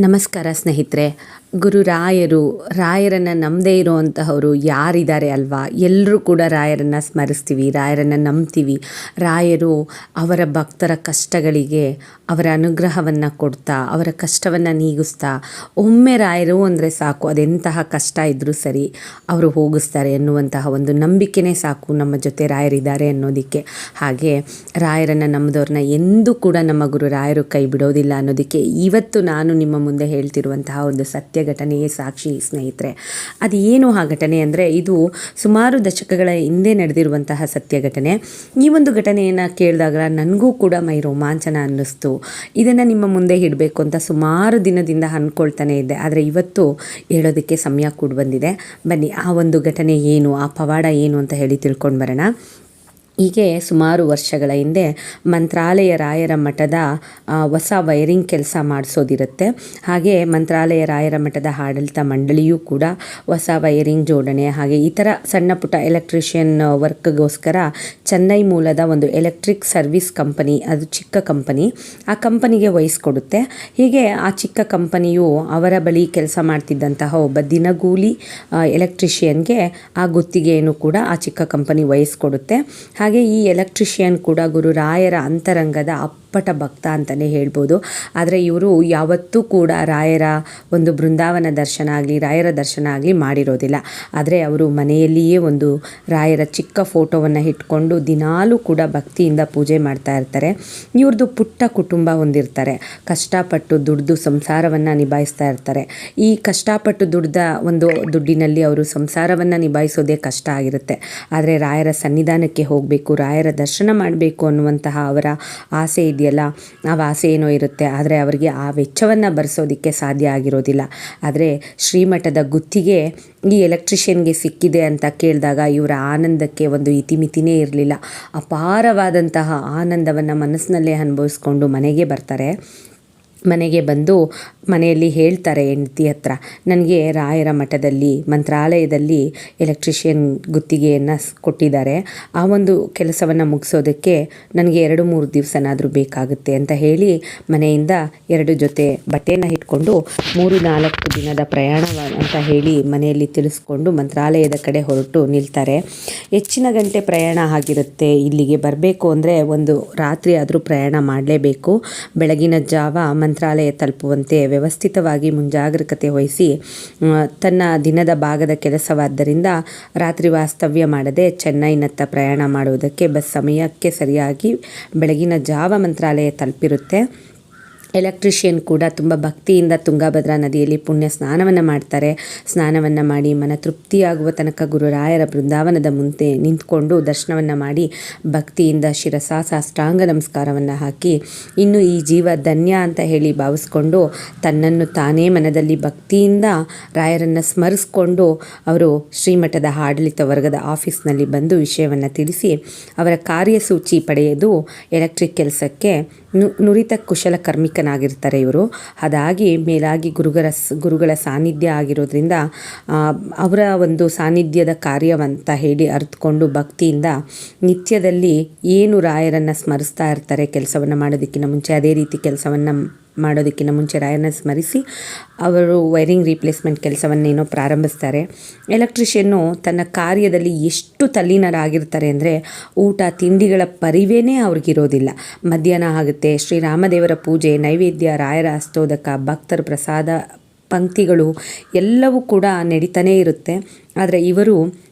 ನಮಸ್ಕಾರ ಸ್ನೇಹಿತರೆ. ಗುರು ರಾಯರು, ರಾಯರನ್ನು ನಂಬದೇ ಇರುವಂತಹವರು ಯಾರಿದ್ದಾರೆ ಅಲ್ವಾ? ಎಲ್ಲರೂ ಕೂಡ ರಾಯರನ್ನು ಸ್ಮರಿಸ್ತೀವಿ, ರಾಯರನ್ನು ನಂಬ್ತೀವಿ. ರಾಯರು ಅವರ ಭಕ್ತರ ಕಷ್ಟಗಳಿಗೆ ಅವರ ಅನುಗ್ರಹವನ್ನು ಕೊಡ್ತಾ, ಅವರ ಕಷ್ಟವನ್ನು ನೀಗಿಸ್ತಾ, ಒಮ್ಮೆ ರಾಯರು ಅಂದರೆ ಸಾಕು, ಅದೆಂತಹ ಕಷ್ಟ ಇದ್ದರೂ ಸರಿ ಅವರು ಹೋಗಿಸ್ತಾರೆ ಎನ್ನುವಂತಹ ಒಂದು ನಂಬಿಕೆನೇ ಸಾಕು ನಮ್ಮ ಜೊತೆ ರಾಯರಿದ್ದಾರೆ ಅನ್ನೋದಕ್ಕೆ. ಹಾಗೆ ರಾಯರನ್ನು ನಂಬಿದವ್ರನ್ನ ಎಂದೂ ಕೂಡ ನಮ್ಮ ಗುರು ರಾಯರು ಕೈ ಬಿಡೋದಿಲ್ಲ ಅನ್ನೋದಕ್ಕೆ ಇವತ್ತು ನಾನು ನಿಮ್ಮ ಮುಂದೆ ಹೇಳ್ತಿರುವಂತಹ ಒಂದು ಸತ್ಯ ಘಟನೆಯೇ ಸಾಕ್ಷಿ ಸ್ನೇಹಿತರೆ. ಅದು ಏನು ಆ ಘಟನೆ ಅಂದರೆ ಇದು ಸುಮಾರು ದಶಕಗಳ ಹಿಂದೆ ನಡೆದಿರುವಂತಹ ಸತ್ಯ ಘಟನೆ. ಈ ಒಂದು ಘಟನೆಯನ್ನು ಕೇಳಿದಾಗ ನನಗೂ ಕೂಡ ಮೈ ರೋಮಾಂಚನ ಅನ್ನಿಸ್ತು. ಇದನ್ನು ನಿಮ್ಮ ಮುಂದೆ ಇಡಬೇಕು ಅಂತ ಸುಮಾರು ದಿನದಿಂದ ಅಂದ್ಕೊಳ್ತಾನೆ ಇದ್ದೆ. ಆದರೆ ಇವತ್ತು ಹೇಳೋದಕ್ಕೆ ಸಮಯ ಕೂಡ ಬಂದಿದೆ ಬನ್ನಿ, ಆ ಒಂದು ಘಟನೆ ಏನು, ಆ ಪವಾಡ ಏನು ಅಂತ ಹೇಳಿ ತಿಳ್ಕೊಂಡು ಬರೋಣ. ಹೀಗೆ ಸುಮಾರು ವರ್ಷಗಳ ಹಿಂದೆ ಮಂತ್ರಾಲಯ ರಾಯರ ಮಠದ ಹೊಸ ವೈರಿಂಗ್ ಕೆಲಸ ಮಾಡಿಸೋದಿರುತ್ತೆ. ಹಾಗೆ ಮಂತ್ರಾಲಯ ರಾಯರ ಮಠದ ಆಡಳಿತ ಮಂಡಳಿಯೂ ಕೂಡ ಹೊಸ ವೈರಿಂಗ್ ಜೋಡಣೆ, ಹಾಗೆ ಈ ಥರ ಸಣ್ಣ ಪುಟ್ಟ ಎಲೆಕ್ಟ್ರಿಷಿಯನ್ ವರ್ಕ್ಗೋಸ್ಕರ ಚೆನ್ನೈ ಮೂಲದ ಒಂದು ಎಲೆಕ್ಟ್ರಿಕ್ ಸರ್ವಿಸ್ ಕಂಪನಿ, ಅದು ಚಿಕ್ಕ ಕಂಪನಿ, ಆ ಕಂಪನಿಗೆ ವಹಿಸ್ಕೊಡುತ್ತೆ. ಹೀಗೆ ಆ ಚಿಕ್ಕ ಕಂಪನಿಯು ಅವರ ಬಳಿ ಕೆಲಸ ಮಾಡ್ತಿದ್ದಂತಹ ಒಬ್ಬ ದಿನಗೂಲಿ ಎಲೆಕ್ಟ್ರಿಷಿಯನ್ಗೆ ಆ ಗುತ್ತಿಗೆಯನ್ನು ಕೂಡ ಆ ಚಿಕ್ಕ ಕಂಪನಿ ವಹಿಸ್ಕೊಡುತ್ತೆ. ಹಾಗೆ ಈ ಎಲೆಕ್ಟ್ರಿಷಿಯನ್ ಕೂಡ ಗುರು ರಾಯರ ಅಂತರಂಗದ ಅಪ್ಪಟ ಭಕ್ತ ಅಂತಲೇ ಹೇಳ್ಬೋದು. ಆದರೆ ಇವರು ಯಾವತ್ತೂ ಕೂಡ ರಾಯರ ಒಂದು ಬೃಂದಾವನ ದರ್ಶನ ಆಗಲಿ, ರಾಯರ ದರ್ಶನ ಆಗಲಿ ಮಾಡಿರೋದಿಲ್ಲ. ಆದರೆ ಅವರು ಮನೆಯಲ್ಲಿಯೇ ಒಂದು ರಾಯರ ಚಿಕ್ಕ ಫೋಟೋವನ್ನು ಇಟ್ಕೊಂಡು ದಿನಾಲೂ ಕೂಡ ಭಕ್ತಿಯಿಂದ ಪೂಜೆ ಮಾಡ್ತಾ ಇರ್ತಾರೆ. ಇವ್ರದ್ದು ಪುಟ್ಟ ಕುಟುಂಬ ಹೊಂದಿರ್ತಾರೆ. ಕಷ್ಟಪಟ್ಟು ದುಡ್ದು ಸಂಸಾರವನ್ನು ನಿಭಾಯಿಸ್ತಾ ಇರ್ತಾರೆ. ಈ ಕಷ್ಟಪಟ್ಟು ದುಡ್ದ ಒಂದು ದುಡ್ಡಿನಲ್ಲಿ ಅವರು ಸಂಸಾರವನ್ನು ನಿಭಾಯಿಸೋದೇ ಕಷ್ಟ ಆಗಿರುತ್ತೆ. ಆದರೆ ರಾಯರ ಸನ್ನಿಧಾನಕ್ಕೆ ಹೋಗಬೇಕು, ರಾಯರ ದರ್ಶನ ಮಾಡಬೇಕು ಅನ್ನುವಂತಹ ಅವರ ಆಸೆ ಇದೆಯಲ್ಲ? ಆ ಆಸೆ ಏನೋ ಇರುತ್ತೆ. ಆದರೆ ಅವರಿಗೆ ಆ ವೆಚ್ಚವನ್ನು ಭರಿಸೋದಕ್ಕೆ ಸಾಧ್ಯ ಆಗಿರೋದಿಲ್ಲ. ಆದರೆ ಶ್ರೀಮಠದ ಗುತ್ತಿಗೆ ಈ ಎಲೆಕ್ಟ್ರಿಷಿಯನ್ಗೆ ಸಿಕ್ಕಿದೆ ಅಂತ ಕೇಳಿದಾಗ ಇವರ ಆನಂದಕ್ಕೆ ಒಂದು ಇತಿಮಿತಿನೇ ಇರಲಿಲ್ಲ. ಅಪಾರವಾದಂತಹ ಆನಂದವನ್ನು ಮನಸ್ಸಿನಲ್ಲೇ ಅನುಭವಿಸ್ಕೊಂಡು ಮನೆಗೆ ಬರ್ತಾರೆ. ಮನೆಗೆ ಬಂದು ಮನೆಯಲ್ಲಿ ಹೇಳ್ತಾರೆ ಹೆಂಡತಿ ಹತ್ರ, ನನಗೆ ರಾಯರ ಮಠದಲ್ಲಿ, ಮಂತ್ರಾಲಯದಲ್ಲಿ ಎಲೆಕ್ಟ್ರಿಷಿಯನ್ ಗುತ್ತಿಗೆಯನ್ನು ಕೊಟ್ಟಿದ್ದಾರೆ. ಆ ಒಂದು ಕೆಲಸವನ್ನು ಮುಗಿಸೋದಕ್ಕೆ ನನಗೆ ಎರಡು ಮೂರು ದಿವಸನಾದರೂ ಬೇಕಾಗುತ್ತೆ ಅಂತ ಹೇಳಿ ಮನೆಯಿಂದ ಎರಡು ಜೊತೆ ಬಟ್ಟೆಯನ್ನು ಇಟ್ಕೊಂಡು ಮೂರು ನಾಲ್ಕು ದಿನದ ಪ್ರಯಾಣ ಅಂತ ಹೇಳಿ ಮನೆಯಲ್ಲಿ ತಿಳಿಸ್ಕೊಂಡು ಮಂತ್ರಾಲಯದ ಕಡೆ ಹೊರಟು ನಿಲ್ತಾರೆ. ಹೆಚ್ಚಿನ ಗಂಟೆ ಪ್ರಯಾಣ ಆಗಿರುತ್ತೆ. ಇಲ್ಲಿಗೆ ಬರಬೇಕು ಅಂದರೆ ಒಂದು ರಾತ್ರಿ ಆದರೂ ಪ್ರಯಾಣ ಮಾಡಲೇಬೇಕು. ಬೆಳಗಿನ ಜಾವ ಮಂತ್ರಾಲಯ ತಲುಪುವಂತೆ ವ್ಯವಸ್ಥಿತವಾಗಿ ಮುಂಜಾಗ್ರತೆ ವಹಿಸಿ ತನ್ನ ದಿನದ ಭಾಗದ ಕೆಲಸವಾದ್ದರಿಂದ ರಾತ್ರಿ ವಾಸ್ತವ್ಯ ಮಾಡದೆ ಚೆನ್ನೈನತ್ತ ಪ್ರಯಾಣ ಮಾಡುವುದಕ್ಕೆ ಬಸ್ ಸಮಯಕ್ಕೆ ಸರಿಯಾಗಿ ಬೆಳಗಿನ ಜಾವ ಮಂತ್ರಾಲಯ ತಲುಪಿರುತ್ತೆ. ಎಲೆಕ್ಟ್ರಿಷಿಯನ್ ಕೂಡ ತುಂಬ ಭಕ್ತಿಯಿಂದ ತುಂಗಭದ್ರಾ ನದಿಯಲ್ಲಿ ಪುಣ್ಯ ಸ್ನಾನವನ್ನು ಮಾಡ್ತಾರೆ. ಸ್ನಾನವನ್ನು ಮಾಡಿ ಮನ ತೃಪ್ತಿಯಾಗುವ ತನಕ ಗುರುರಾಯರ ಬೃಂದಾವನದ ಮುಂದೆ ನಿಂತ್ಕೊಂಡು ದರ್ಶನವನ್ನು ಮಾಡಿ ಭಕ್ತಿಯಿಂದ ಶಿರಸಾ ಸಾಷ್ಟಾಂಗ ನಮಸ್ಕಾರವನ್ನು ಹಾಕಿ ಇನ್ನು ಈ ಜೀವ ಧನ್ಯ ಅಂತ ಹೇಳಿ ಭಾವಿಸ್ಕೊಂಡು ತನ್ನನ್ನು ತಾನೇ ಮನದಲ್ಲಿ ಭಕ್ತಿಯಿಂದ ರಾಯರನ್ನು ಸ್ಮರಿಸ್ಕೊಂಡು ಅವರು ಶ್ರೀಮಠದ ಆಡಳಿತ ವರ್ಗದ ಆಫೀಸ್ನಲ್ಲಿ ಬಂದು ವಿಷಯವನ್ನು ತಿಳಿಸಿ ಅವರ ಕಾರ್ಯಸೂಚಿ ಪಡೆಯೋದು ಎಲೆಕ್ಟ್ರಿಕ್ ಕೆಲಸಕ್ಕೆ ನುರಿತ ಕುಶಲ ಕರ್ಮಿಕನಾಗಿರ್ತಾರೆ ಇವರು. ಅದಾಗಿ ಮೇಲಾಗಿ ಗುರುಗಳ ಗುರುಗಳ ಸಾನ್ನಿಧ್ಯ ಆಗಿರೋದ್ರಿಂದ ಅವರ ಒಂದು ಸಾನ್ನಿಧ್ಯದ ಕಾರ್ಯವಂತ ಹೇಳಿ ಅರ್ಥಕೊಂಡು ಭಕ್ತಿಯಿಂದ ನಿತ್ಯದಲ್ಲಿ ಏನು ರಾಯರನ್ನು ಸ್ಮರಿಸ್ತಾ ಇರ್ತಾರೆ ಕೆಲಸವನ್ನು ಮಾಡೋದಕ್ಕಿಂತ ಮುಂಚೆ, ಅದೇ ರೀತಿ ಕೆಲಸವನ್ನು ಮಾಡೋದಕ್ಕಿಂತ ಮುಂಚೆ ರಾಯರನ್ನ ಸ್ಮರಿಸಿ, ಅವರು ವೈರಿಂಗ್ ರೀಪ್ಲೇಸ್ಮೆಂಟ್ ಕೆಲಸವನ್ನೇನೋ ಪ್ರಾರಂಭಿಸ್ತಾರೆ. ಎಲೆಕ್ಟ್ರಿಷಿಯನ್ನು ತನ್ನ ಕಾರ್ಯದಲ್ಲಿ ಎಷ್ಟು ತಲ್ಲೀನರಾಗಿರ್ತಾರೆ ಅಂದರೆ ಊಟ ತಿಂಡಿಗಳ ಪರಿವೇನೇ ಅವ್ರಿಗಿರೋದಿಲ್ಲ. ಮಧ್ಯಾಹ್ನ ಆಗುತ್ತೆ, ಶ್ರೀರಾಮದೇವರ ಪೂಜೆ, ನೈವೇದ್ಯ, ರಾಯರ ಹಸ್ತೋದಕ ಭಕ್ತರ ಪ್ರಸಾದ, ಪಂಕ್ತಿಗಳು ಎಲ್ಲವೂ ಕೂಡ ನಡೀತಾನೇ ಇರುತ್ತೆ. ಆದರೆ ಇವರು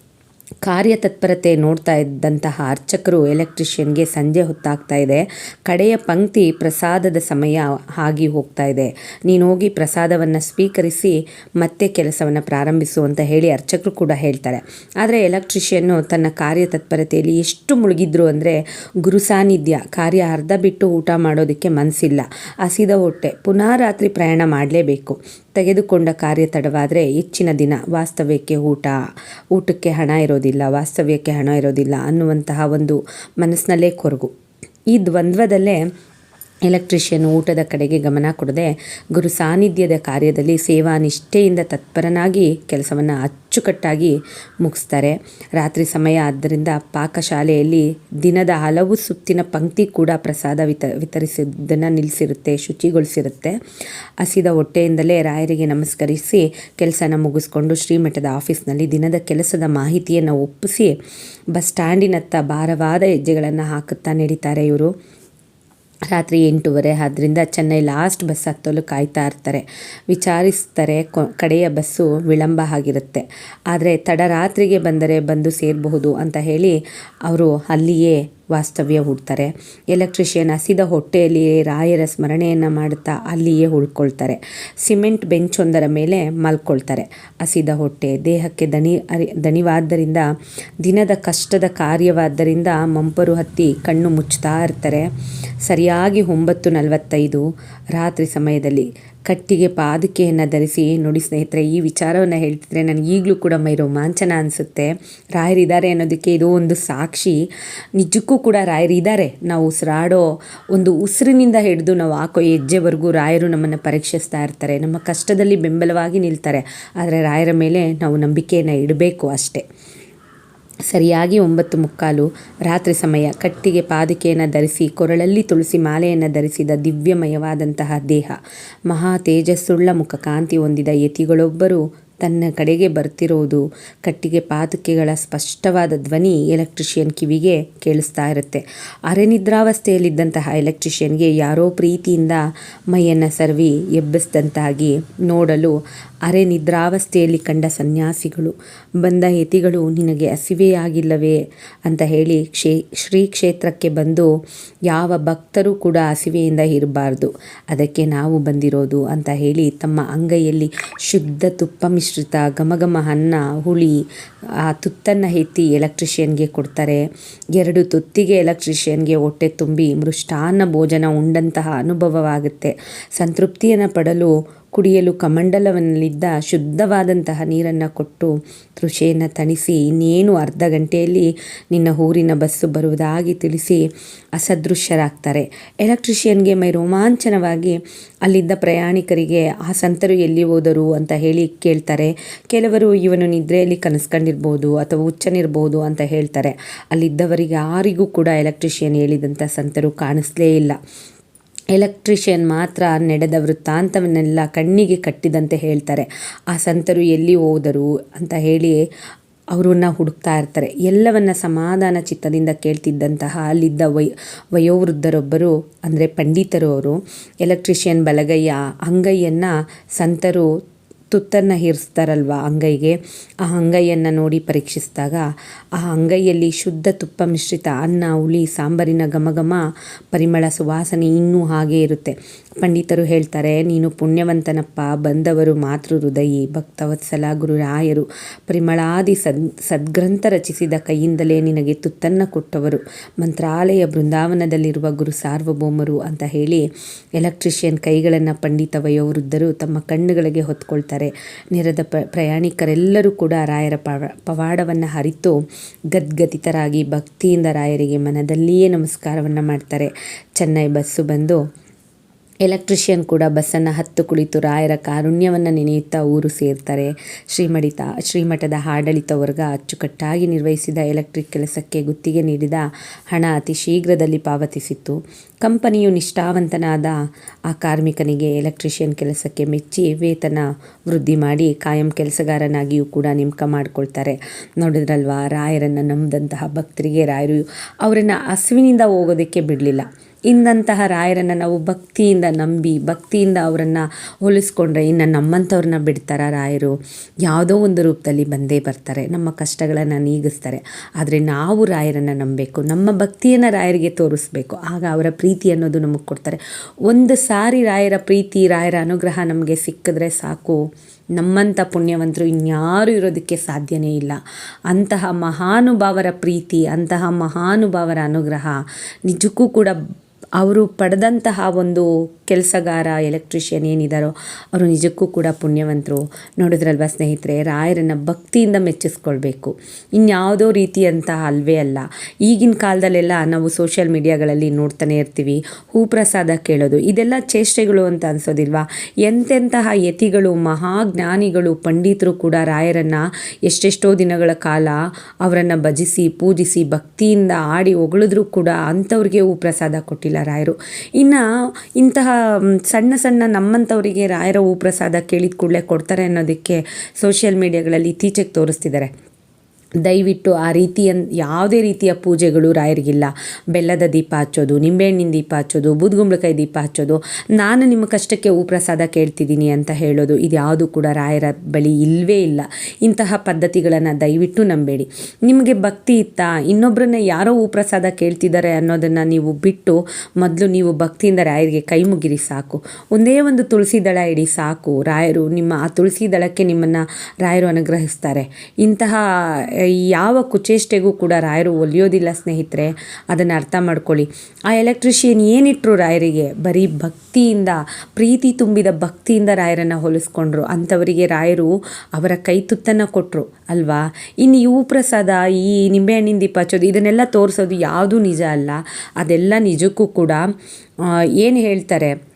ಕಾರ್ಯತತ್ಪರತೆ ನೋಡ್ತಾ ಇದ್ದಂತಹ ಅರ್ಚಕರು ಎಲೆಕ್ಟ್ರಿಷಿಯನ್ಗೆ ಸಂಜೆ ಹೊತ್ತಾಗ್ತಾ ಇದೆ. ಕಡೆಯ ಪಂಕ್ತಿ ಪ್ರಸಾದದ ಸಮಯ ಆಗಿ ಹೋಗ್ತಾ ಇದೆ. ನೀನು ಹೋಗಿ ಪ್ರಸಾದವನ್ನು ಸ್ವೀಕರಿಸಿ ಮತ್ತೆ ಕೆಲಸವನ್ನು ಪ್ರಾರಂಭಿಸು ಅಂತ ಹೇಳಿ ಅರ್ಚಕರು ಕೂಡ ಹೇಳ್ತಾರೆ. ಆದರೆ ಎಲೆಕ್ಟ್ರಿಷಿಯನ್ನು ತನ್ನ ಕಾರ್ಯತತ್ಪರತೆಯಲ್ಲಿ ಎಷ್ಟು ಮುಳುಗಿದ್ರು ಅಂದರೆ ಗುರು ಸಾನ್ನಿಧ್ಯ ಕಾರ್ಯ ಅರ್ಧ ಬಿಟ್ಟು ಊಟ ಮಾಡೋದಕ್ಕೆ ಮನಸ್ಸಿಲ್ಲ ಹಸಿದ ಹೊಟ್ಟೆ, ಪುನಃ ರಾತ್ರಿ ಪ್ರಯಾಣ ಮಾಡಲೇಬೇಕು. ತೆಗೆದುಕೊಂಡ ಕಾರ್ಯ ತಡವಾದರೆ ಹೆಚ್ಚಿನ ದಿನ ವಾಸ್ತವ್ಯಕ್ಕೆ ಊಟ. ಊಟಕ್ಕೆ ಹಣ ಇರೋದಿಲ್ಲ, ವಾಸ್ತವ್ಯಕ್ಕೆ ಹಣ ಇರೋದಿಲ್ಲ ಅನ್ನುವಂತಹ ಒಂದು ಮನಸ್ಸಿನಲ್ಲೇ ಕೊರಗು. ಈ ದ್ವಂದ್ವದಲ್ಲೇ ಎಲೆಕ್ಟ್ರಿಷಿಯನ್ ಊಟದ ಕಡೆಗೆ ಗಮನ ಕೊಡದೆ ಗುರು ಸಾನ್ನಿಧ್ಯದ ಕಾರ್ಯದಲ್ಲಿ ಸೇವಾ ನಿಷ್ಠೆಯಿಂದ ತತ್ಪರನಾಗಿ ಕೆಲಸವನ್ನು ಅಚ್ಚುಕಟ್ಟಾಗಿ ಮುಗಿಸ್ತಾರೆ. ರಾತ್ರಿ ಸಮಯ ಆದ್ದರಿಂದ ಪಾಕಶಾಲೆಯಲ್ಲಿ ದಿನದ ಹಲವು ಸುತ್ತಿನ ಪಂಕ್ತಿ ಕೂಡ ಪ್ರಸಾದ ವಿತ, ವಿತರಿಸಿದ್ದನ್ನು ನಿಲ್ಲಿಸಿರುತ್ತೆ ಶುಚಿಗೊಳಿಸಿರುತ್ತೆ. ಹಸಿದ ಹೊಟ್ಟೆಯಿಂದಲೇ ರಾಯರಿಗೆ ನಮಸ್ಕರಿಸಿ ಕೆಲಸನ ಮುಗಿಸ್ಕೊಂಡು ಶ್ರೀಮಠದ ಆಫೀಸ್ನಲ್ಲಿ ದಿನದ ಕೆಲಸದ ಮಾಹಿತಿಯನ್ನು ಒಪ್ಪಿಸಿ ಬಸ್ ಸ್ಟ್ಯಾಂಡಿನತ್ತ ಭಾರವಾದ ಹೆಜ್ಜೆಗಳನ್ನು ಹಾಕುತ್ತಾ ನಡೀತಾರೆ ಇವರು. ರಾತ್ರಿ ಎಂಟೂವರೆ ಆದ್ದರಿಂದ ಚೆನ್ನೈ ಲಾಸ್ಟ್ ಬಸ್ ಹತ್ತಲು ಕಾಯ್ತಾ ಇರ್ತಾರೆ. ವಿಚಾರಿಸ್ತಾರೆ ಕಡೆಯ ಬಸ್ಸು ವಿಳಂಬ ಆಗಿರುತ್ತೆ. ಆದರೆ ತಡರಾತ್ರಿಗೆ ಬಂದರೆ ಬಂದು ಸೇರಬಹುದು ಅಂತ ಹೇಳಿ ಅವರು ಅಲ್ಲಿಯೇ ವಾಸ್ತವ್ಯ ಹೂಡ್ತಾರೆ. ಎಲೆಕ್ಟ್ರಿಷಿಯನ್ ಹಸಿದ ಹೊಟ್ಟೆಯಲ್ಲಿಯೇ ರಾಯರ ಸ್ಮರಣೆಯನ್ನು ಮಾಡುತ್ತಾ ಅಲ್ಲಿಯೇ ಉಳ್ಕೊಳ್ತಾರೆ. ಸಿಮೆಂಟ್ ಬೆಂಚೊಂದರ ಮೇಲೆ ಮಲ್ಕೊಳ್ತಾರೆ. ಹಸಿದ ಹೊಟ್ಟೆ ದೇಹಕ್ಕೆ ದಣಿ ಅರಿ, ದಣಿವಾದ್ದರಿಂದ, ದಿನದ ಕಷ್ಟದ ಕಾರ್ಯವಾದ್ದರಿಂದ ಮಂಪರು ಹತ್ತಿ ಕಣ್ಣು ಮುಚ್ಚುತ್ತಾ ಇರ್ತಾರೆ. ಸರಿಯಾಗಿ ಒಂಬತ್ತು ನಲವತ್ತೈದು ರಾತ್ರಿ ಸಮಯದಲ್ಲಿ ಕಟ್ಟಿಗೆ ಪಾದುಕೆಯನ್ನು ಧರಿಸಿ ನೋಡಿ ಸ್ನೇಹಿತರೆ, ಈ ವಿಚಾರವನ್ನು ಹೇಳ್ತಿದ್ರೆ ನನಗೆ ಈಗಲೂ ಕೂಡ ಮೈ ರೋಮಾಂಚನ ಅನಿಸುತ್ತೆ. ರಾಯರಿದ್ದಾರೆ ಅನ್ನೋದಕ್ಕೆ ಇದು ಒಂದು ಸಾಕ್ಷಿ. ನಿಜಕ್ಕೂ ಕೂಡ ರಾಯರಿದ್ದಾರೆ ನಾವು ಉಸಿರಾಡೋ ಒಂದು ಉಸಿರಿನಿಂದ ಹಿಡಿದು ನಾವು ಹಾಕೋ ಹೆಜ್ಜೆವರೆಗೂ ರಾಯರು ನಮ್ಮನ್ನು ಪರೀಕ್ಷಿಸ್ತಾ ಇರ್ತಾರೆ. ನಮ್ಮ ಕಷ್ಟದಲ್ಲಿ ಬೆಂಬಲವಾಗಿ ನಿಲ್ತಾರೆ. ಆದರೆ ರಾಯರ ಮೇಲೆ ನಾವು ನಂಬಿಕೆಯನ್ನು ಇಡಬೇಕು ಅಷ್ಟೇ. ಸರಿಯಾಗಿ ಒಂಬತ್ತು ಮುಕ್ಕಾಲು ರಾತ್ರಿ ಸಮಯ. ಕಟ್ಟಿಗೆ ಪಾದುಕೆಯನ್ನು ಧರಿಸಿ, ಕೊರಳಲ್ಲಿ ತುಳಸಿ ಮಾಲೆಯನ್ನು ಧರಿಸಿದ ದಿವ್ಯಮಯವಾದಂತಹ ದೇಹ. ಮಹಾ ತೇಜಸ್ಸುಳ್ಳ ಮುಖ ಕಾಂತಿ ಹೊಂದಿದ ಯತಿಗಳೊಬ್ಬರು ತನ್ನ ಕಡೆಗೆ ಬರ್ತಿರೋದು. ಕಟ್ಟಿಗೆ ಪಾದುಕೆಗಳ ಸ್ಪಷ್ಟವಾದ ಧ್ವನಿ ಎಲೆಕ್ಟ್ರಿಷಿಯನ್ ಕಿವಿಗೆ ಕೇಳಿಸ್ತಾ ಇರುತ್ತೆ. ಅರೆನಿದ್ರಾವಸ್ಥೆಯಲ್ಲಿದ್ದಂತಹ ಎಲೆಕ್ಟ್ರಿಷಿಯನ್ಗೆ ಯಾರೋ ಪ್ರೀತಿಯಿಂದ ಮೈಯನ್ನು ಸರ್ವಿ, ಎಬ್ಬಿಸಿದಂತಾಗಿ ನೋಡಲು ಅರೆ ನಿದ್ರಾವಸ್ಥೆಯಲ್ಲಿ ಕಂಡ ಸನ್ಯಾಸಿಗಳು, ಬಂದ ಯತಿಗಳು, ನಿನಗೆ ಹಸಿವೆಯಾಗಿಲ್ಲವೇ? ಅಂತ ಹೇಳಿ ಕ್ಷೇ ಶ್ರೀ ಕ್ಷೇತ್ರಕ್ಕೆ ಬಂದು ಯಾವ ಭಕ್ತರು ಕೂಡ ಹಸಿವೆಯಿಂದ ಇರಬಾರ್ದು. ಅದಕ್ಕೆ ನಾವು ಬಂದಿರೋದು ಅಂತ ಹೇಳಿ ತಮ್ಮ ಅಂಗೈಯಲ್ಲಿ ಶುದ್ಧ ತುಪ್ಪ ಮಿಶ್ರಿತ ಘಮಘಮ ಅನ್ನ ಹುಳಿ, ಆ ತುತ್ತನ್ನು ಎತ್ತಿ ಎಲೆಕ್ಟ್ರಿಷಿಯನ್ಗೆ ಕೊಡ್ತಾರೆ. ಎರಡು ತುತ್ತಿಗೆ ಎಲೆಕ್ಟ್ರಿಷಿಯನ್ಗೆ ಹೊಟ್ಟೆ ತುಂಬಿ ಮೃಷ್ಟಾನ್ನ ಭೋಜನ ಉಂಡಂತಹ ಅನುಭವವಾಗುತ್ತೆ. ಸಂತೃಪ್ತಿಯನ್ನು ಪಡಲು ಕುಡಿಯಲು ಕಮಂಡಲವನ್ನಲ್ಲಿದ್ದ ಶುದ್ಧವಾದಂತಹ ನೀರನ್ನು ಕೊಟ್ಟು ತೃಷೆಯನ್ನು ತಣಿಸಿ, ಇನ್ನೇನು ಅರ್ಧ ಗಂಟೆಯಲ್ಲಿ ನಿನ್ನ ಊರಿನ ಬಸ್ಸು ಬರುವುದಾಗಿ ತಿಳಿಸಿ ಅಸದೃಶ್ಯರಾಗ್ತಾರೆ. ಎಲೆಕ್ಟ್ರಿಷಿಯನ್ಗೆ ಮೈ ರೋಮಾಂಚನವಾಗಿ ಅಲ್ಲಿದ್ದ ಪ್ರಯಾಣಿಕರಿಗೆ, ಆ ಸಂತರು ಎಲ್ಲಿ ಹೋದರು? ಅಂತ ಹೇಳಿ ಕೇಳ್ತಾರೆ. ಕೆಲವರು, ಇವನು ನಿದ್ರೆಯಲ್ಲಿ ಕನಸ್ಕೊಂಡಿರ್ಬೋದು ಅಥವಾ ಹುಚ್ಚನಿರ್ಬೋದು ಅಂತ ಹೇಳ್ತಾರೆ. ಅಲ್ಲಿದ್ದವರಿಗೆ ಯಾರಿಗೂ ಕೂಡ ಎಲೆಕ್ಟ್ರಿಷಿಯನ್ ಹೇಳಿದಂಥ ಸಂತರು ಕಾಣಿಸ್ಲೇ ಇಲ್ಲ. ಎಲೆಕ್ಟ್ರಿಷಿಯನ್ ಮಾತ್ರ ನಡೆದ ವೃತ್ತಾಂತವನ್ನೆಲ್ಲ ಕಣ್ಣಿಗೆ ಕಟ್ಟಿದಂತೆ ಹೇಳ್ತಾರೆ. ಆ ಸಂತರು ಎಲ್ಲಿ ಹೋದರು ಅಂತ ಹೇಳಿ ಅವರನ್ನ ಹುಡುಕ್ತಾ ಇರ್ತಾರೆ. ಎಲ್ಲವನ್ನ ಸಮಾಧಾನ ಚಿತ್ತದಿಂದ ಕೇಳ್ತಿದ್ದಂತಹ ಅಲ್ಲಿದ್ದ ವೈ ವಯೋವೃದ್ಧರೊಬ್ಬರು, ಅಂದರೆ ಪಂಡಿತರು ಅವರು, ಎಲೆಕ್ಟ್ರಿಷಿಯನ್ ಬಲಗೈಯ ಅಂಗೈಯನ್ನು ಸಂತರು ತುತ್ತನ್ನು ಹೀರಿಸ್ತಾರಲ್ವ ಅಂಗೈಗೆ ಆ ಅಂಗೈಯನ್ನು ನೋಡಿ ಪರೀಕ್ಷಿಸಿದಾಗ ಆ ಅಂಗೈಯಲ್ಲಿ ಶುದ್ಧ ತುಪ್ಪ ಮಿಶ್ರಿತ ಅನ್ನ, ಹುಳಿ, ಸಾಂಬಾರಿನ ಘಮಘಮ ಪರಿಮಳ ಸುವಾಸನೆ ಇನ್ನೂ ಹಾಗೇ ಇರುತ್ತೆ. ಪಂಡಿತರು ಹೇಳ್ತಾರೆ, ನೀನು ಪುಣ್ಯವಂತನಪ್ಪ, ಬಂದವರು ಮಾತೃ ಹೃದಯಿ ಭಕ್ತವತ್ಸಲ ಗುರುರಾಯರು ಪರಿಮಳಾದಿ ಸದ್, ಸದ್ಗ್ರಂಥ ರಚಿಸಿದ ಕೈಯಿಂದಲೇ ನಿನಗೆ ತುತ್ತನ್ನು ಕೊಟ್ಟವರು. ಮಂತ್ರಾಲಯ ಬೃಂದಾವನದಲ್ಲಿರುವ ಗುರು ಸಾರ್ವಭೌಮರು ಅಂತ ಹೇಳಿ ಎಲೆಕ್ಟ್ರಿಷಿಯನ್ ಕೈಗಳನ್ನು ಪಂಡಿತ ವಯೋವೃದ್ಧರು ತಮ್ಮ ಕಣ್ಣುಗಳಿಗೆ ಹೊತ್ಕೊಳ್ತಾರೆ. ನೆರೆದ ಪ ಪ್ರಯಾಣಿಕರೆಲ್ಲರೂ ಕೂಡ ರಾಯರ ಪವ, ಪವಾಡವನ್ನು ಹರಿತು ಗದ್ಗದಿತರಾಗಿ ಭಕ್ತಿಯಿಂದ ರಾಯರಿಗೆ ಮನದಲ್ಲಿಯೇ ನಮಸ್ಕಾರವನ್ನು ಮಾಡ್ತಾರೆ. ಚೆನ್ನೈ ಬಸ್ಸು ಬಂದು ಎಲೆಕ್ಟ್ರಿಷಿಯನ್ ಕೂಡ ಬಸ್ಸನ್ನು ಹತ್ತು ಕುಳಿತು ರಾಯರ ಕಾರುಣ್ಯವನ್ನು ನೆನೆಯುತ್ತಾ ಊರು ಸೇರ್ತಾರೆ. ಶ್ರೀಮಠಿತ ಶ್ರೀಮಠದ ಆಡಳಿತ ವರ್ಗ ಅಚ್ಚುಕಟ್ಟಾಗಿ ನಿರ್ವಹಿಸಿದ ಎಲೆಕ್ಟ್ರಿಕ್ ಕೆಲಸಕ್ಕೆ ಗುತ್ತಿಗೆ ನೀಡಿದ ಹಣ ಅತಿ ಶೀಘ್ರದಲ್ಲಿ ಪಾವತಿಸಿತ್ತು. ಕಂಪನಿಯು ನಿಷ್ಠಾವಂತನಾದ ಆ ಕಾರ್ಮಿಕನಿಗೆ ಎಲೆಕ್ಟ್ರಿಷಿಯನ್ ಕೆಲಸಕ್ಕೆ ಮೆಚ್ಚಿ ವೇತನ ವೃದ್ಧಿ ಮಾಡಿ ಕಾಯಂ ಕೆಲಸಗಾರನಾಗಿಯೂ ಕೂಡ ನೇಮಕ ಮಾಡಿಕೊಳ್ತಾರೆ. ನೋಡಿದ್ರಲ್ವಾ, ರಾಯರನ್ನು ನಂಬಿದಂತಹ ಭಕ್ತರಿಗೆ ರಾಯರು ಅವರನ್ನು ಹಸುವಿನಿಂದ ಹೋಗೋದಕ್ಕೆ ಬಿಡಲಿಲ್ಲ. ಇಂದಂತಹ ರಾಯರನ್ನು ನಾವು ಭಕ್ತಿಯಿಂದ ನಂಬಿ, ಭಕ್ತಿಯಿಂದ ಅವರನ್ನು ಹೋಲಿಸ್ಕೊಂಡ್ರೆ ಇನ್ನು ನಮ್ಮಂಥವ್ರನ್ನ ಬಿಡ್ತಾರ ರಾಯರು? ಯಾವುದೋ ಒಂದು ರೂಪದಲ್ಲಿ ಬಂದೇ ಬರ್ತಾರೆ, ನಮ್ಮ ಕಷ್ಟಗಳನ್ನು ನೀಗಿಸ್ತಾರೆ. ಆದರೆ ನಾವು ರಾಯರನ್ನು ನಂಬಬೇಕು, ನಮ್ಮ ಭಕ್ತಿಯನ್ನು ರಾಯರಿಗೆ ತೋರಿಸ್ಬೇಕು. ಆಗ ಅವರ ಪ್ರೀತಿ ಅನ್ನೋದು ನಮಗೆ ಕೊಡ್ತಾರೆ. ಒಂದು ಸಾರಿ ರಾಯರ ಪ್ರೀತಿ, ರಾಯರ ಅನುಗ್ರಹ ನಮಗೆ ಸಿಕ್ಕಿದ್ರೆ ಸಾಕು. ನಮ್ಮಂಥ ಪುಣ್ಯವಂತರು ಇನ್ಯಾರೂ ಇರೋದಕ್ಕೆ ಸಾಧ್ಯನೇ ಇಲ್ಲ. ಅಂತಹ ಮಹಾನುಭಾವರ ಪ್ರೀತಿ, ಅಂತಹ ಮಹಾನುಭಾವರ ಅನುಗ್ರಹ ನಿಜಕ್ಕೂ ಕೂಡ ಅವರು ಪಡೆದಂತಹ ಒಂದು ಕೆಲಸಗಾರ ಎಲೆಕ್ಟ್ರಿಷಿಯನ್ ಏನಿದ್ದಾರೋ ಅವರು ನಿಜಕ್ಕೂ ಕೂಡ ಪುಣ್ಯವಂತರು. ನೋಡಿದ್ರಲ್ವ ಸ್ನೇಹಿತರೆ, ರಾಯರನ್ನು ಭಕ್ತಿಯಿಂದ ಮೆಚ್ಚಿಸ್ಕೊಳ್ಬೇಕು. ಇನ್ಯಾವುದೋ ರೀತಿಯಂತಹ ಅಲ್ವೇ ಅಲ್ಲ. ಈಗಿನ ಕಾಲದಲ್ಲೆಲ್ಲ ನಾವು ಸೋಷಿಯಲ್ ಮೀಡಿಯಾಗಳಲ್ಲಿ ನೋಡ್ತಾನೆ ಇರ್ತೀವಿ. ಹೂಪ್ರಸಾದ ಕೇಳೋದು, ಇದೆಲ್ಲ ಚೇಷ್ಟೆಗಳು ಅಂತ ಅನ್ಸೋದಿಲ್ವಾ? ಎಂತೆಂತಹ ಯತಿಗಳು, ಮಹಾಜ್ಞಾನಿಗಳು, ಪಂಡಿತರು ಕೂಡ ರಾಯರನ್ನು ಎಷ್ಟೆಷ್ಟೋ ದಿನಗಳ ಕಾಲ ಅವರನ್ನು ಭಜಿಸಿ, ಪೂಜಿಸಿ, ಭಕ್ತಿಯಿಂದ ಆಡಿ ಹೊಗಳಿದ್ರು ಕೂಡ ಅಂಥವ್ರಿಗೆ ಹೂ ಪ್ರಸಾದ ಕೊಟ್ಟಿಲ್ಲ. ರಾಯರು. ಇನ್ನು ಇಂತಹ ಸಣ್ಣ ಸಣ್ಣ ನಮ್ಮಂಥವರಿಗೆ ರಾಯರ ಹೂ ಪ್ರಸಾದ ಕೇಳಿದ ಕೂಡಲೇ ಕೊಡ್ತಾರೆ ಅನ್ನೋದಕ್ಕೆ ಸೋಷಿಯಲ್ ಮೀಡಿಯಾಗಳಲ್ಲಿ ಇತ್ತೀಚೆಗೆ ತೋರಿಸ್ತಿದ್ದಾರೆ. ದಯವಿಟ್ಟು ಆ ರೀತಿಯ ಯಾವುದೇ ರೀತಿಯ ಪೂಜೆಗಳು ರಾಯರಿಗಿಲ್ಲ. ಬೆಲ್ಲದ ದೀಪ ಹಚ್ಚೋದು, ನಿಂಬೆಹಣ್ಣಿನ ದೀಪ ಹಚ್ಚೋದು, ಬುದ್ಗುಂಬಳಕಾಯಿ ದೀಪ ಹಚ್ಚೋದು, ನಾನು ನಿಮ್ಮ ಕಷ್ಟಕ್ಕೆ ಉಪ್ರಸಾದ ಪ್ರಸಾದ ಕೇಳ್ತಿದ್ದೀನಿ ಅಂತ ಹೇಳೋದು ಇದು ಯಾವುದು ಕೂಡ ರಾಯರ ಬಳಿ ಇಲ್ಲವೇ ಇಲ್ಲ. ಇಂತಹ ಪದ್ಧತಿಗಳನ್ನು ದಯವಿಟ್ಟು ನಂಬೇಡಿ. ನಿಮಗೆ ಭಕ್ತಿ ಇತ್ತಾ ಇನ್ನೊಬ್ಬರನ್ನ ಯಾರೋ ಉಪ್ರಸಾದ ಪ್ರಸಾದ ಕೇಳ್ತಿದ್ದಾರೆ ಅನ್ನೋದನ್ನು ನೀವು ಬಿಟ್ಟು ಮೊದಲು ನೀವು ಭಕ್ತಿಯಿಂದ ರಾಯರಿಗೆ ಕೈ ಮುಗಿರಿ ಸಾಕು. ಒಂದೇ ಒಂದು ತುಳಸಿ ದಳ ಇಡಿ ಸಾಕು. ರಾಯರು ನಿಮ್ಮ ಆ ತುಳಸಿ ದಳಕ್ಕೆ ನಿಮ್ಮನ್ನು ರಾಯರು ಅನುಗ್ರಹಿಸ್ತಾರೆ. ಇಂತಹ ಯಾವ ಕುಚೇಷ್ಟೆಗೂ ಕೂಡ ರಾಯರು ಒಲಿಯೋದಿಲ್ಲ ಸ್ನೇಹಿತರೆ, ಅದನ್ನು ಅರ್ಥ ಮಾಡ್ಕೊಳ್ಳಿ. ಆ ಎಲೆಕ್ಟ್ರಿಷಿಯನ್ ಏನಿಟ್ಟರು ರಾಯರಿಗೆ, ಬರೀ ಭಕ್ತಿಯಿಂದ, ಪ್ರೀತಿ ತುಂಬಿದ ಭಕ್ತಿಯಿಂದ ರಾಯರನ್ನು ಹೋಲಿಸ್ಕೊಂಡ್ರು. ಅಂಥವರಿಗೆ ರಾಯರು ಅವರ ಕೈ ತುತ್ತನ್ನು ಕೊಟ್ಟರು ಅಲ್ವಾ? ಇನ್ನು ಇವು ಪ್ರಸಾದ ಈ ನಿಂಬೆಹಣ್ಣಿನ ದೀಪ ಹಚ್ಚೋದು, ಇದನ್ನೆಲ್ಲ ತೋರಿಸೋದು ಯಾವುದೂ ನಿಜ ಅಲ್ಲ. ಅದೆಲ್ಲ ನಿಜಕ್ಕೂ ಕೂಡ ಏನು ಹೇಳ್ತಾರೆ?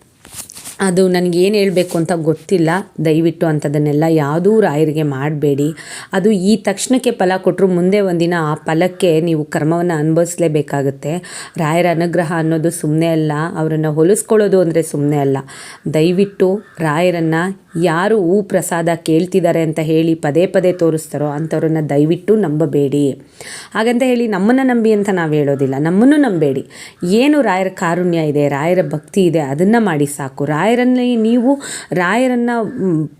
ಅದು ನನಗೆ ಏನು ಹೇಳಬೇಕು ಅಂತ ಗೊತ್ತಿಲ್ಲ. ದಯವಿಟ್ಟು ಅಂಥದ್ದನ್ನೆಲ್ಲ ಯಾವುದೂ ರಾಯರಿಗೆ ಮಾಡಬೇಡಿ. ಅದು ಈ ತಕ್ಷಣಕ್ಕೆ ಫಲ ಕೊಟ್ಟರು ಮುಂದೆ ಒಂದಿನ ಆ ಫಲಕ್ಕೆ ನೀವು ಕರ್ಮವನ್ನು ಅನುಭವಿಸಲೇಬೇಕಾಗುತ್ತೆ. ರಾಯರ ಅನುಗ್ರಹ ಅನ್ನೋದು ಸುಮ್ಮನೆ ಅಲ್ಲ, ಅವರನ್ನು ಹೊಲಿಸ್ಕೊಳ್ಳೋದು ಅಂದರೆ ಸುಮ್ಮನೆ ಅಲ್ಲ. ದಯವಿಟ್ಟು ರಾಯರನ್ನು ಯಾರು ಹೂ ಪ್ರಸಾದ ಕೇಳ್ತಿದ್ದಾರೆ ಅಂತ ಹೇಳಿ ಪದೇ ಪದೇ ತೋರಿಸ್ತಾರೋ ಅಂಥವ್ರನ್ನ ದಯವಿಟ್ಟು ನಂಬಬೇಡಿ. ಹಾಗಂತ ಹೇಳಿ ನಮ್ಮನ್ನು ನಂಬಿ ಅಂತ ನಾವು ಹೇಳೋದಿಲ್ಲ, ನಮ್ಮನ್ನು ನಂಬೇಡಿ. ಏನು ರಾಯರ ಕಾರುಣ್ಯ ಇದೆ, ರಾಯರ ಭಕ್ತಿ ಇದೆ, ಅದನ್ನು ಮಾಡಿ ಸಾಕು. ರಾಯರನ್ನೇ ನೀವು, ರಾಯರನ್ನು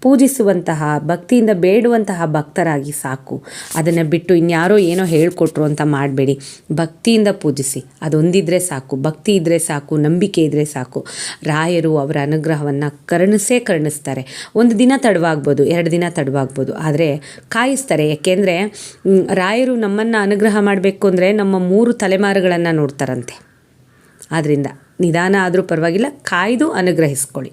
ಪೂಜಿಸುವಂತಹ, ಭಕ್ತಿಯಿಂದ ಬೇಡುವಂತಹ ಭಕ್ತರಾಗಿ ಸಾಕು. ಅದನ್ನು ಬಿಟ್ಟು ಇನ್ಯಾರೋ ಏನೋ ಹೇಳಿಕೊಟ್ರು ಅಂತ ಮಾಡಬೇಡಿ. ಭಕ್ತಿಯಿಂದ ಪೂಜಿಸಿ. ಅದೊಂದಿದ್ರೆ ಸಾಕು. ಭಕ್ತಿ ಇದ್ದರೆ ಸಾಕು, ನಂಬಿಕೆ ಇದ್ದರೆ ಸಾಕು. ರಾಯರು ಅವರ ಅನುಗ್ರಹವನ್ನು ಕರುಣಿಸೇ ಕರುಣಿಸ್ತಾರೆ. ಒಂದು ದಿನ ತಡವಾಗ್ಬೋದು, ಎರಡು ದಿನ ತಡವಾಗ್ಬೋದು. ಆದರೆ ಕಾಯಿಸ್ತಾರೆ. ಯಾಕೆಂದರೆ ರಾಯರು ನಮ್ಮನ್ನು ಅನುಗ್ರಹ ಮಾಡಬೇಕು ಅಂದರೆ ನಮ್ಮ ಮೂರು ತಲೆಮಾರುಗಳನ್ನು ನೋಡ್ತಾರಂತೆ. ಆದ್ದರಿಂದ ನಿಧಾನ ಆದರೂ ಪರವಾಗಿಲ್ಲ, ಕಾಯ್ದು ಅನುಗ್ರಹಿಸ್ಕೊಳ್ಳಿ.